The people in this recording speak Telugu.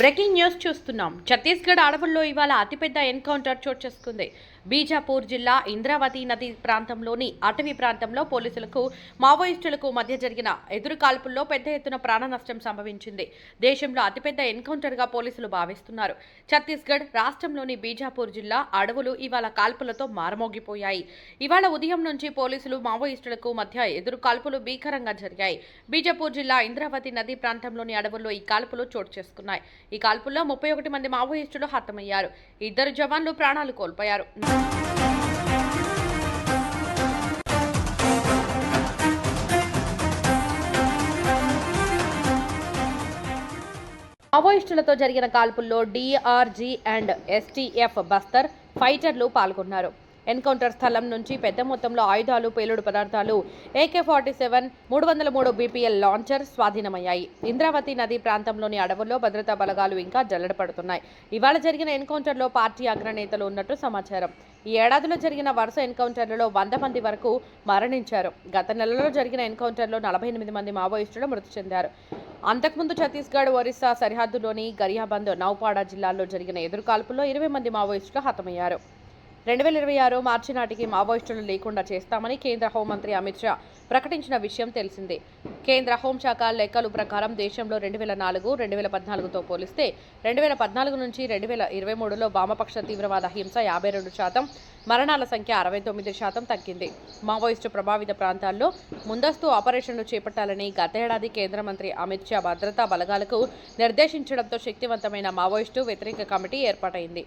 బ్రేకింగ్ న్యూస్ చూస్తున్నాం. ఛత్తీస్గఢ్ అడవుల్లో ఇవాళ అతిపెద్ద ఎన్కౌంటర్ చోటు చేసుకుంది. బీజాపూర్ జిల్లా ఇంద్రావతి నది ప్రాంతంలోని అటవీ ప్రాంతంలో పోలీసులకు మావోయిస్టులకు మధ్య జరిగిన ఎదురు కాల్పుల్లో పెద్ద ఎత్తున ప్రాణ నష్టం సంభవించింది. దేశంలో అతిపెద్ద ఎన్కౌంటర్గా పోలీసులు భావిస్తున్నారు. ఛత్తీస్గఢ్ రాష్ట్రంలోని బీజాపూర్ జిల్లా అడవులు ఇవాళ కాల్పులతో మారమోగిపోయాయి. ఇవాళ ఉదయం నుంచి పోలీసులు మావోయిస్టులకు మధ్య ఎదురు కాల్పులు భీకరంగా జరిగాయి. బీజాపూర్ జిల్లా ఇంద్రావతి నది ప్రాంతంలోని అడవుల్లో ఈ కాల్పులు చోటు చేసుకున్నాయి. ఈ కాల్పుల్లో ముప్పై ఒకటి మంది మావోయిస్టులు హతమయ్యారు. ఇద్దరు జవాన్లు ప్రాణాలు కోల్పోయారు. మావోయిస్టులతో జరిగిన కాల్పుల్లో డిఆర్జీ అండ్ ఎస్టీఎఫ్ బస్తర్ ఫైటర్లు పాల్గొన్నారు. ఎన్కౌంటర్ స్థలం నుంచి పెద్ద మొత్తంలో ఆయుధాలు పేలుడు పదార్థాలు ఏకే ఫార్టీ సెవెన్ మూడు వందల మూడు బీపీఎల్ లాంచర్ స్వాధీనమయ్యాయి. ఇంద్రావతి నది ప్రాంతంలోని అడవుల్లో భద్రతా బలగాలు ఇంకా జల్లడపడుతున్నాయి. ఇవాళ జరిగిన ఎన్కౌంటర్లో పార్టీ అగ్రనేతలు ఉన్నట్టు సమాచారం. ఈ ఏడాదిలో జరిగిన వరుస ఎన్కౌంటర్లలో వంద మంది వరకు మరణించారు. గత నెలలో జరిగిన ఎన్కౌంటర్లో నలభై ఎనిమిది మంది మావోయిస్టులు మృతి చెందారు. అంతకుముందు ఛత్తీస్గఢ్ ఒరిస్సా సరిహద్దులోని గరియాబంద్ నౌపాడా జిల్లాల్లో జరిగిన ఎదురుకాల్పుల్లో ఇరవై మంది మావోయిస్టులు హతమయ్యారు. రెండు వేల ఇరవై ఆరు మార్చి నాటికి మావోయిస్టులు లేకుండా చేస్తామని కేంద్ర హోంమంత్రి అమిత్ షా ప్రకటించిన విషయం తెలిసిందే. కేంద్ర హోంశాఖ లెక్కలు ప్రకారం దేశంలో రెండు వేల నాలుగు రెండు వేల పద్నాలుగుతో పోలిస్తే రెండు వేల పద్నాలుగు నుంచి రెండు వేల ఇరవై మూడులో వామపక్ష తీవ్రవాద హింస యాభై రెండు శాతం మరణాల సంఖ్య అరవై తొమ్మిది శాతం తగ్గింది. మావోయిస్టు ప్రభావిత ప్రాంతాల్లో ముందస్తు ఆపరేషన్లు చేపట్టాలని గతేడాది కేంద్ర మంత్రి అమిత్ షా భద్రతా బలగాలకు నిర్దేశించడంతో శక్తివంతమైన మావోయిస్టు వ్యతిరేక కమిటీ ఏర్పాటైంది.